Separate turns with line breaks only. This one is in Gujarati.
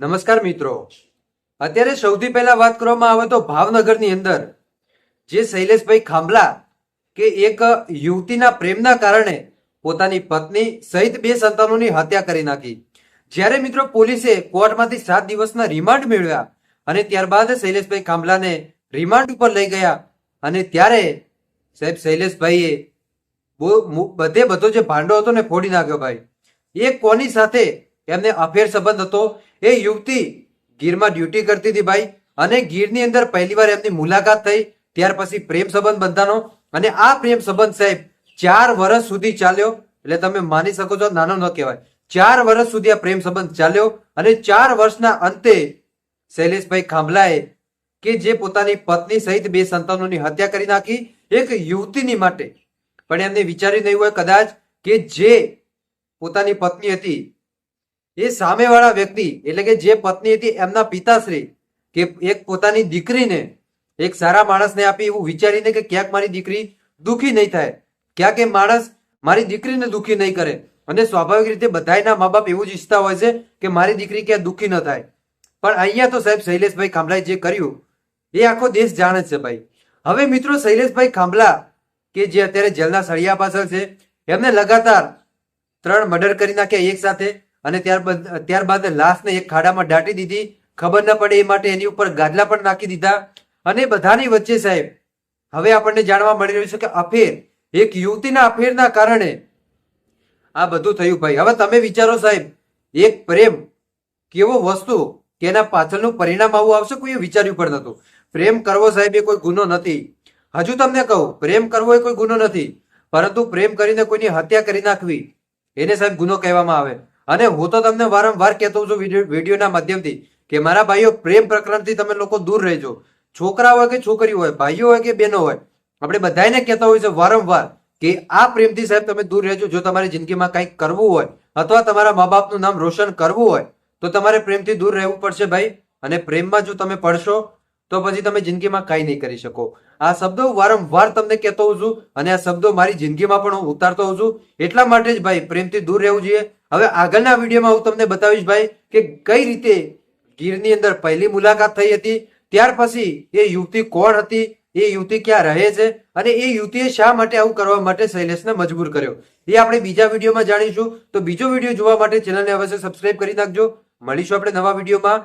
નમસ્કાર મિત્રો. અત્યારે સૌથી પહેલા વાત કરવામાં આવે તો ભાવનગરની અંદર, જે શૈલેષભાઈ ખાંભલા કે એક યુવતીના પ્રેમના કારણે પોતાની પત્ની સહિત બે સંતાનોની હત્યા કરી નાખી. જ્યારે મિત્રો પોલીસે કોર્ટમાંથી સાત દિવસના રિમાન્ડ મેળવ્યા અને ત્યારબાદ શૈલેષભાઈ ખાંભલાને રિમાન્ડ ઉપર લઈ ગયા અને ત્યારે સાહેબ શૈલેષભાઈએ બધે બધો જે ભાંડો હતો ને ફોડી નાખ્યો ભાઈ. એ કોની સાથે? એમને અફેર સંબંધ હતો? એ યુવતી ગીરમાં ડ્યુટી કરતી હતી ભાઈ અને ગીરની અંદર પહેલીવાર એમની મુલાકાત થઈ, ત્યાર પછી પ્રેમ સંબંધ બંધાનો અને આ પ્રેમ સંબંધ સાહેબ ચાર વર્ષ સુધી ચાલ્યો, એટલે તમે માની શકો છો નાનો ન કહેવાય. ચાર વર્ષ સુધી આ પ્રેમ સંબંધ ચાલ્યો અને ચાર વર્ષના અંતે શૈલેષભાઈ ખાંભલાએ કે જે પોતાની પત્ની સહિત બે સંતાનોની હત્યા કરી નાખી, એક યુવતીની માટે. પણ એમને વિચાર્યું નહીં હોય કદાચ કે જે પોતાની પત્ની હતી એ સામેવાળા વ્યક્તિ, એટલે કે જે પત્ની હતી એમના પિતાશ્રી, કે એક પોતાની દીકરીને, એક સારા માણસને આપી એવું વિચારીને કે ક્યાંક મારી દીકરી દુખી નહીં થાય. ક્યાંક એ માણસ મારી દીકરીને દુખી નહીં કરે. અને સ્વાભાવિક રીતે બધાયના મા બાપ એવું જ ઈચ્છતા હોય છે કે મારી દીકરી ક્યાં દુઃખી ન થાય. પણ અહીંયા તો સાહેબ શૈલેષભાઈ ખાંભલાએ જે કર્યું, એ આખો દેશ જાણે છે ભાઈ. હવે મિત્રો શૈલેષભાઈ ખાંભલા, કે જે અત્યારે જેલના સળિયા પાછળ છે, એમને લગાતાર ત્રણ મર્ડર કરી નાખ્યા એક સાથે. અને ત્યારબાદ ત્યારબાદ લાશને એક ખાડામાં દાટી દીધી. ખબર ન પડે એ માટે એની ઉપર ગાદલા પણ નાખી દીધા. અને બધાની વચ્ચે સાહેબ, હવે આપણને જાણવા મળી રહ્યું છે કે અફેર, એક યુવતીના અફેરના કારણે આ બધું થયું ભાઈ. હવે તમે વિચારો સાહેબ, એક પ્રેમ કેવો વસ્તુ એના પાછળનું પરિણામ આવું આવશે? કોઈ વિચાર્યું પણ નતું પ્રેમ કરવો સાહેબ એ કોઈ ગુનો નથી. હજુ તમને કહું, પ્રેમ કરવો એ કોઈ ગુનો નથી. પરંતુ પ્રેમ કરીને કોઈની હત્યા કરી નાખવી. એને સાહેબ ગુનો કહેવામાં આવે. અને હું તો તમને વારંવાર કહેતો છું વીડિયો વિડીયોના માધ્યમથી કે મારા ભાઈઓ પ્રેમ પ્રકરણથી તમે લોકો દૂર રહેજો. છોકરા હોય કે છોકરી હોય, ભાઈઓ હોય કે બહેનો હોય, આપણે બધાને કહેતા હોય છે વારંવાર કે આ પ્રેમથી સાહેબ તમે દૂર રહેજો. જો તમારી જિંદગીમાં કંઈક કરવું હોય અથવા તમારા મા બાપનું નામ રોશન કરવું હોય, તો તમારે પ્રેમથી દૂર રહેવું પડશે ભાઈ. અને પ્રેમમાં જો તમે પડશો તો પછી તમે જિંદગીમાં કાંઈ નહીં કરી શકો. આ શબ્દો વારંવાર તમને કહેતો હોઉં છું અને આ શબ્દો મારી જિંદગીમાં પણ હું ઉતારતો હોઉં છું. એટલા માટે જ ભાઈ પ્રેમથી દૂર રહેવું જોઈએ. હવે આગળના વિડીયોમાં હું તમને બતાવીશ ભાઈ કે કઈ રીતે ગીરની અંદર પહેલી મુલાકાત થઈ હતી, ત્યાર પછી એ યુવતી કોણ હતી, એ યુવતી ક્યાં રહે છે અને એ યુવતીએ શા માટે આવું કરવા માટે શૈલેષને મજબૂર કર્યો. એ આપણે બીજા વિડીયોમાં જાણીશું. તો બીજો વીડિયો જોવા માટે ચેનલને અવશ્ય સબસ્ક્રાઇબ કરી નાખજો. મળીશું આપણે નવા વિડીયોમાં.